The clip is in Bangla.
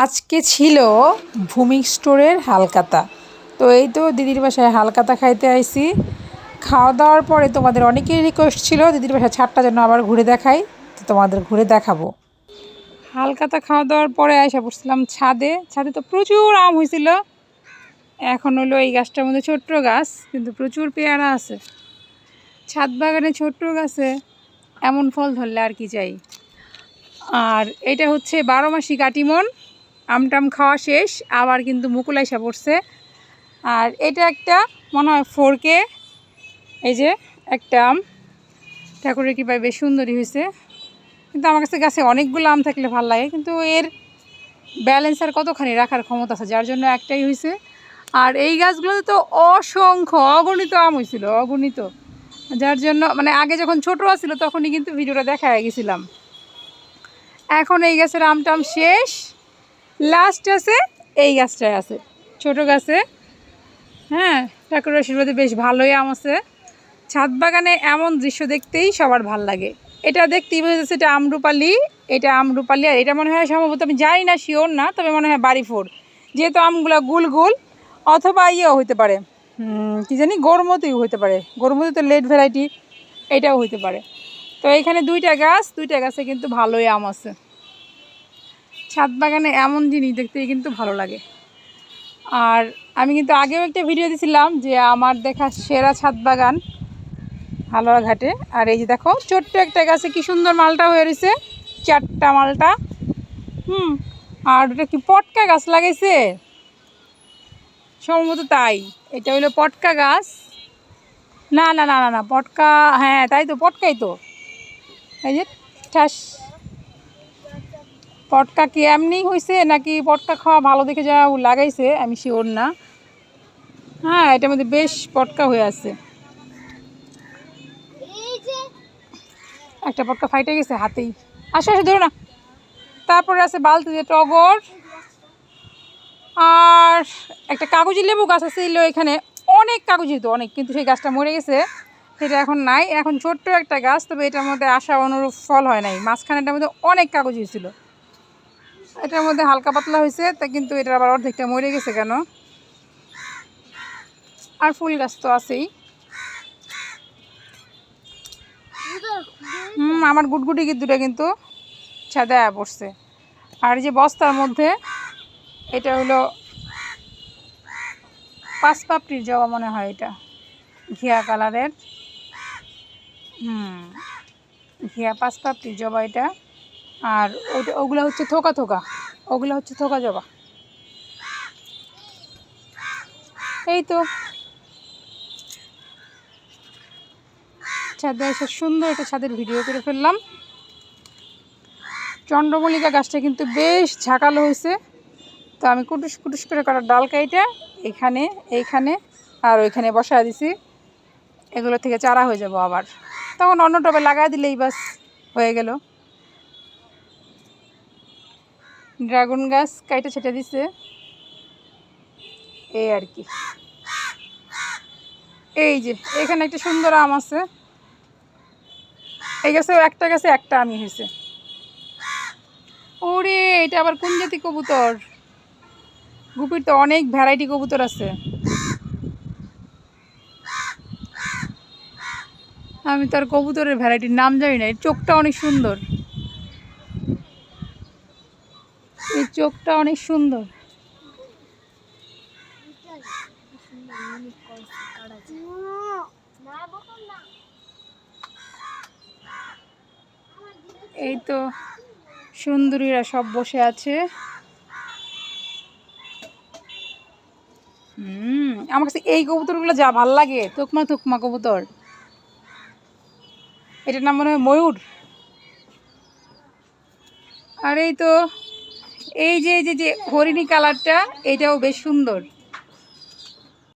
আজকে ছিল ভূমিক স্টোরের হালকাতা। তো এই তো দিদির বাসায় হালকাতা খাইতে আইছি। খাওয়া দাওয়ার পরে তোমাদের অনেকেই রিকোয়েস্ট ছিল, দিদির বাসায় ছাদটা যেন আবার ঘুরে দেখাই, তো তোমাদের ঘুরে দেখাবো। হালকাতা খাওয়া দাওয়ার পরে আয়সা পড়ছিলাম ছাদে। ছাদে তো প্রচুর আম হয়েছিল এখন হলো এই গাছটার মধ্যে ছোট্ট গাছ, কিন্তু প্রচুর পেয়ারা আছে। ছাদ বাগানে ছোট্ট গাছে এমন ফল ধরলে আর কি চাই? আর এটা হচ্ছে বারো মাসি কাটিমন। আমটাম খাওয়া শেষ, আবার কিন্তু মুকুল আইসা পড়ছে। আর এটা একটা মনে হয় ফোরকে, এই যে একটা আম। ঠাকুরের কৃপায় বেশ সুন্দরী হয়েছে। কিন্তু আমার কাছে গাছে অনেকগুলো আম থাকলে ভালো লাগে, কিন্তু এর ব্যালেন্স আর কতখানি রাখার ক্ষমতা আছে, যার জন্য একটাই হয়েছে। আর এই গাছগুলোতে তো অসংখ্য অগণিত আম হয়েছিল, অগণিত। যার জন্য মানে আগে যখন ছোটো আছিল, তখনই কিন্তু ভিডিওটা দেখা গেছিলাম। এখন এই গাছের আমটাম শেষ। লাস্ট আছে, এই গাছটায় আছে। ছোট গাছে হ্যাঁ ঠাকুরের আশীর্বাদে বেশ ভালোই আম আছে। ছাদ বাগানে এমন দৃশ্য দেখতেই সবার ভালো লাগে। এটা দেখতেই বোঝা যাচ্ছে এটা আমরুপালি এটা আমরুপালি আর এটা মনে হয় সম্ভবত আমি জানি না শিওর না, তবে মনে হয় বাড়ি ফোর। যেহেতু আমগুলো গুল গুল, অথবা ইয়েও হইতে পারে। কি জানি, গরমতিও হইতে পারে। গরমতি তো লেট ভ্যারাইটি এটাও হইতে পারে। তো এখানে দুইটা গাছ, দুইটা গাছে কিন্তু ভালোই আম আছে। ছাদ বাগানে এমন জিনিস দেখতে কিন্তু ভালো লাগে। আর আমি কিন্তু আগেও একটা ভিডিও দিছিলাম যে আমার দেখা সেরা ছাদ বাগান হালুয়া ঘাটে। আর এই যে দেখো, ছোট্ট একটা গাছে কি সুন্দর মালটা হয়ে রয়েছে, চারটা মালটা। হুম, আর ওটা কি পটকা গাছ লাগাইছে? সম্ভবত তাই। এটা হলো পটকা গাছ। না না না না না, পটকা হ্যাঁ তাই তো, পটকাই তো। এই যে, ঠাস। পটকা কি এমনি হয়েছে নাকি পটকা খাওয়া ভালো দেখে যা লাগাইছে? আমি শিওর না। হ্যাঁ এটার মধ্যে বেশ পটকা হয়ে আছে। একটা পটকা ফাইটে গেছে হাতেই। আসো আসো ধরো না। তারপরে আছে বালতিতে টগর। আর একটা কাগজি লেবু গাছ আছে ছিল এখানে। অনেক কাগজি তো অনেক কিন্তু সেই গাছটা মরে গেছে। সেটা এখন নাই। এখন ছোট্ট একটা গাছ তবে এটার মধ্যে আশা অনুরূপ ফল হয় নাই। মাঝখানেটার মধ্যে অনেক কাগজ হয়েছিল এটার মধ্যে হালকা পাতলা হয়েছে, তা কিন্তু এটার আবার অর্ধেকটা মরে গেছে কেন? আর ফুল গাছ তো আছেই। হুম, আমার গুটগুটি দুটা কিন্তু ছাদে পড়ছে। আর যে বস্তার মধ্যে, এটা হলো পাঁচ পাপড়ির জবা মনে হয় এটা, ঘিয়া কালারের। হুম, ঘিয়া পাঁচ পাপড়ির জবা এটা। আর ওইটা, ওগুলো হচ্ছে থোকা থোকা। ওগুলো হচ্ছে থোকা জবা। এই তো। ছাদে এসে সুন্দর একটা ছাদের ভিডিও করে ফেললাম। চন্দ্রমল্লিকা গাছটা কিন্তু বেশ ঝাঁকালো হয়েছে। তো আমি কুটুস কুটুস করে করার ডাল কাইটা এখানে, এইখানে আর ওইখানে বসায় দিছি। এগুলো থেকে চারা হয়ে যাব আবার। তখন অন্য টবে লাগাই দিলেই বাস হয়ে গেল। ড্রাগন গাছ কাইটা ছেটে দিছে। এই আর কি। এই যে, এখানে একটা সুন্দর আম আছে। এই গাছেও একটা গাছে একটা আমি হয়েছে। ওরে, এটা আবার কোন জাতি কবুতর? গুপির তো অনেক ভ্যারাইটি কবুতর আছে। আমি তার কবুতরের ভ্যারাইটির নাম জানি না, এর চোখটা অনেক সুন্দর এই চোখটা অনেক সুন্দর। এই তো সুন্দরীরা সব বসে আছে। হুম, আমার কাছে এই কবুতরগুলো যা ভালো লাগে, তুকমা তুকমা কবুতর। এটার নাম মনে হয় ময়ূর। আর এই তো এই যে এই যে হরিণী কালারটা এটাও বেশ সুন্দর।